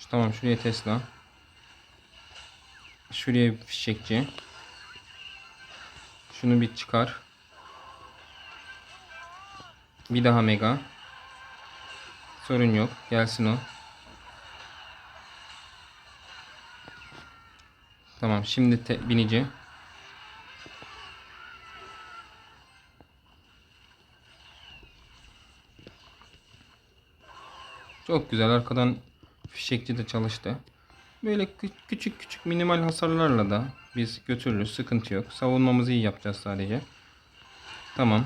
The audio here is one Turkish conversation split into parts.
Şu, tamam şuraya Tesla. Şuraya bir fişekçi. Şunu bir çıkar. Bir daha mega. Sorun yok. Gelsin o. Tamam şimdi te- binici. Çok güzel arkadan fişekçi de çalıştı. Böyle kü- küçük küçük minimal hasarlarla da biz götürürüz. Sıkıntı yok. Savunmamızı iyi yapacağız sadece. Tamam.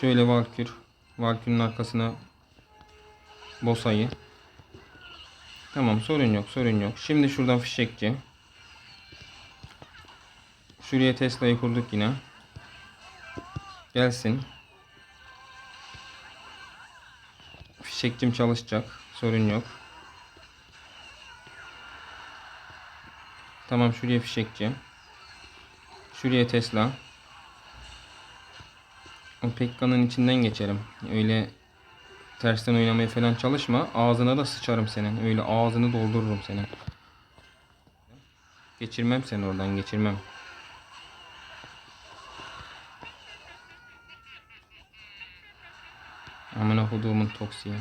Şöyle Valkür. Valkür'ün arkasına Bosa'yı. Tamam sorun yok sorun yok. Şimdi şuradan fişekçi. Şuraya Tesla'yı kurduk yine. Gelsin. Fişekçim çalışacak. Sorun yok. Tamam şuraya fişekçi. Şuraya Tesla. O Pekka'nın içinden geçelim. Öyle tersten oynamaya falan çalışma. Ağzına da sıçarım senin. Öyle ağzını doldururum senin. Geçirmem seni oradan geçirmem. Amına koduğumun toksiği.